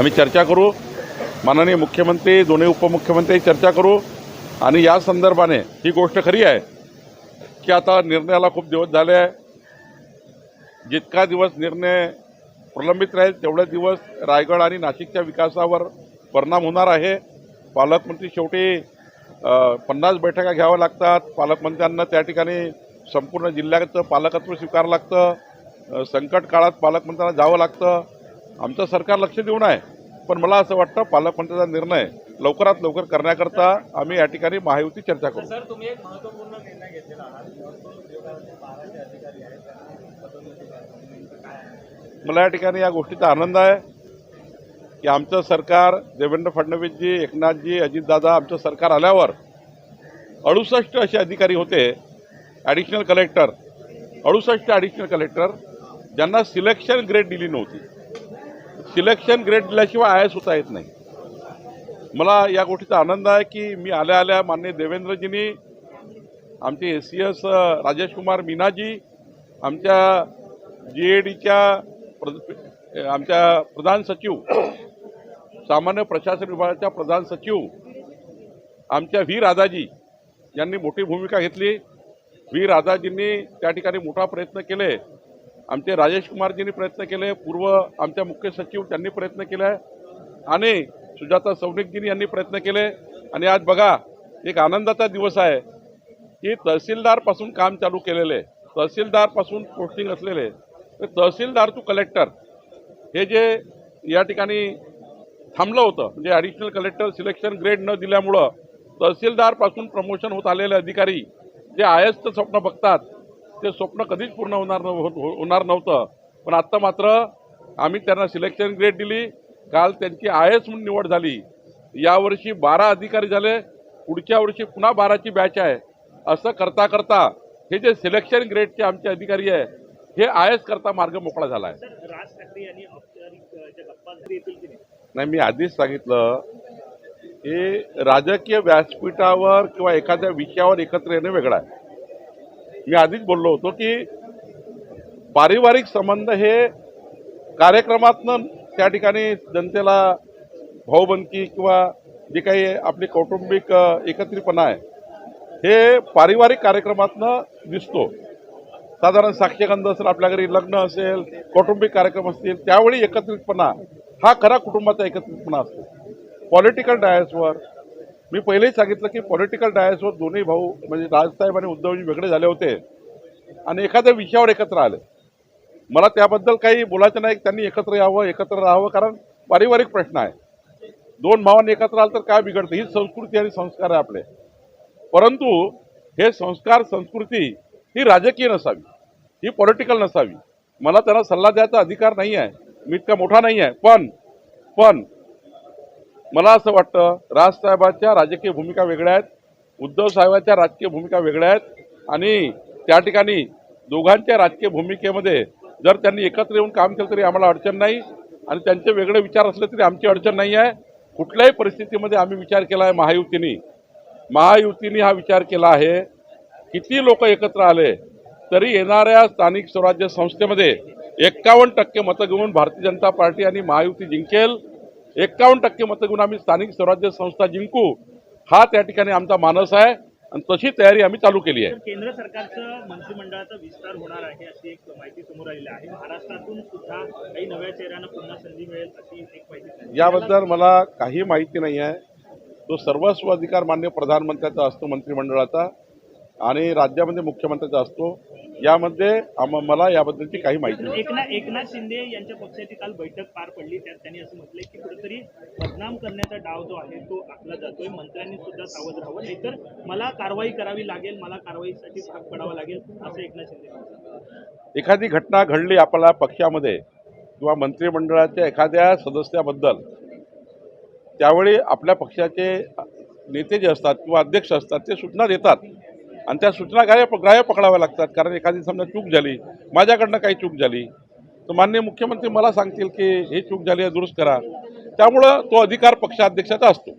आम्ही चर्चा करू. माननीय मुख्यमंत्री दोन्ही उपमुख्यमंत्री चर्चा करू. आणि या संदर्भाने ही गोष्ट खरी आहे की आता निर्णयाला खूप दिवस झाले आहे. जितका दिवस निर्णय प्रलंबित राहील तेवढे दिवस रायगड आणि नाशिकच्या विकासावर परिणाम होणार आहे. पालकमंत्री शेवटी पन्नास बैठका घ्याव्या लागतात. पालकमंत्र्यांना त्या ठिकाणी संपूर्ण जिल्ह्याचं पालकत्व स्वीकारावं लागतं. संकट काळात पालकमंत्र्यांना जावं लागतं. आमचं सरकार लक्ष देऊन आहे. पण मला असं वाटतं पालकमंत्र्याचा निर्णय लवकरात लवकर करण्याकरता आम्ही या ठिकाणी महायुती चर्चा करू. सर तुम्ही एक महत्त्वपूर्ण निर्णय घेतलेला आहात? मला या ठिकाणी या गोष्टीचा आनंद आहे की आमचं सरकार देवेंद्र फडणवीसजी एकनाथजी अजितदादा आमचं सरकार आल्यावर अडुसष्ट असे अधिकारी होते ॲडिशनल कलेक्टर अडुसष्ट ॲडिशनल कलेक्टर ज्यांना सिलेक्शन ग्रेड दिली नव्हती. सिलेक्शन ग्रेड दिल्याशिवाय आय एस होता येत नाही. मला या गोष्टीचा आनंद आहे की मी आल्या आल्या मान्य देवेंद्रजींनी आमचे S C S Rajesh Kumar Meena ji आमच्या जी ए डीच्या प्र आमच्या प्रधान सचिव सामान्य प्रशासन विभागाच्या प्रधान सचिव आमच्या व्ही राधाजी यांनी मोठी भूमिका घेतली. व्ही राधाजींनी त्या ठिकाणी मोठा प्रयत्न केले. आमचे राजेश कुमारजींनी प्रयत्न केले पूर्व आमच्या मुख्य सचिव त्यांनी प्रयत्न केले आणि सुजाता सौनिकजींनी यांनी प्रयत्न केले आणि आज बघा एक आनंदाचा दिवस आहे की तहसीलदारपासून काम चालू केलेले तहसीलदारपासून पोस्टिंग असलेले तर तहसीलदार टू कलेक्टर हे जे या ठिकाणी थांबलं होतं म्हणजे ॲडिशनल कलेक्टर सिलेक्शन ग्रेड न दिल्यामुळं तहसीलदारपासून प्रमोशन होत आलेले अधिकारी जे आयस्त स्वप्न बघतात ते स्वप्न कधीच पूर्ण होणार हो- होणार नव्हतं. पण आत्ता मात्र आम्ही त्यांना सिलेक्शन ग्रेड दिली. काल त्यांची आय एस म्हणून निवड झाली. यावर्षी बारा अधिकारी झाले. पुढच्या वर्षी पुन्हा बाराची बॅच आहे. असं करता करता हे जे सिलेक्शन ग्रेडचे आमचे अधिकारी आहे हे आय एस करता मार्ग मोकळा झाला आहे नाही? मी आधीच सांगितलं की राजकीय व्यासपीठावर किंवा एखाद्या विषयावर एकत्र येणं वेगळं आहे. मी आधीच बोललो होतो की पारिवारिक संबंध हे कार्यक्रमातनं त्या ठिकाणी जनतेला भाऊबंदकी किंवा जे काही आपली कौटुंबिक एकत्रितपणा आहे हे पारिवारिक कार्यक्रमातनं दिसतो. साधारण साक्षगंध असेल आपल्या घरी लग्न असेल कौटुंबिक कार्यक्रम असतील त्यावेळी एकत्रितपणा हा खरा कुटुंबाचा एकत्रितपणा असतो. पॉलिटिकल डायसवर मी पहिलेही सांगितलं की पॉलिटिकल डायसवर दोन्ही भाऊ म्हणजे राजसाहेब आणि उद्धवजी वेगळे झाले होते. आणि एखाद्या विषयावर एकत्र आले. मला त्याबद्दल काही बोलायचं नाही त्यांनी एकत्र यावं एकत्र राहावं कारण पारिवारिक प्रश्न आहे. दोन भावांनी एकत्र आलं तर काय बिघडतं? ही संस्कृती आणि संस्कार आहे आपले. परंतु हे संस्कार संस्कृती ही राजकीय नसावी. ही पॉलिटिकल नसावी. मला त्यांना सल्ला द्यायचा अधिकार नाही आहे मी इतका मोठा नाही आहे पण पण मला असं वाटतं राजसाहेबांच्या राजकीय भूमिका वेगळ्या आहेत उद्धव साहेबांच्या राजकीय भूमिका वेगळ्या आहेत आणि त्या ठिकाणी दोघांच्या राजकीय भूमिकेमध्ये जर त्यांनी एकत्र येऊन काम केलं तरी आम्हाला अडचण नाही आणि त्यांचे वेगळे विचार असले तरी आमची अडचण नाही आहे. कुठल्याही परिस्थितीमध्ये आम्ही विचार केला आहे महायुतीने. महायुतीने हा विचार केला आहे. किती लोक एकत्र आले तरी येणाऱ्या स्थानिक स्वराज्य संस्थेमध्ये एक्कावन्न टक्के मतं घेऊन भारतीय जनता पार्टी आणि महायुती जिंकेल. एक्कावन्न टक्के मतं घेऊन आम्ही स्थानिक स्वराज्य संस्था जिंकू हा त्या ठिकाणी आमचा मानस आहे आणि तशी तयारी आम्ही चालू केली आहे. केंद्र सरकारचं मंत्रिमंडळाचा विस्तार होणार आहे अशी एक माहिती समोर आलेली आहे. महाराष्ट्रातून सुद्धा काही नव्या चेहऱ्यांना पुन्हा संधी मिळेल अशी एक माहिती याबद्दल मला काही माहिती नाही आहे. तो सर्वस्व अधिकार मान्य प्रधानमंत्र्याचा असतो मंत्रिमंडळाचा आणि राज्यामध्ये मुख्यमंत्र्याचा असतो. यामध्ये आम- मला याबद्दलची काही माहिती नाही. एकनाथ एकनाथ शिंदे यांच्या पक्षाची काल बैठक पार पडली. त्यात त्यांनी असं म्हटलंय की कुठेतरी बदनाम करण्याचा डाव जो आहे तो आखला जातोय. मंत्र्यांनी सुद्धा सावध राहावं. नाहीतर मला कारवाई करावी लागेल. मला कारवाईसाठी भाग पडावं लागेल असं एकनाथ शिंदे. एखादी घटना घडली आपल्या पक्षामध्ये किंवा मंत्रिमंडळाच्या एखाद्या सदस्याबद्दल त्यावेळी आपल्या पक्षाचे नेते जे असतात किंवा अध्यक्ष असतात ते सूचना देतात. आणि त्या सूचना ग्राह्य ग्राह्य पकडाव्या लागतात कारण एखादी समजा चूक झाली माझ्याकडनं काही चूक झाली तर माननीय मुख्यमंत्री मला सांगतील की ही चूक झाली आहे दुरुस्त करा. त्यामुळं तो अधिकार पक्षाध्यक्षाचा असतो.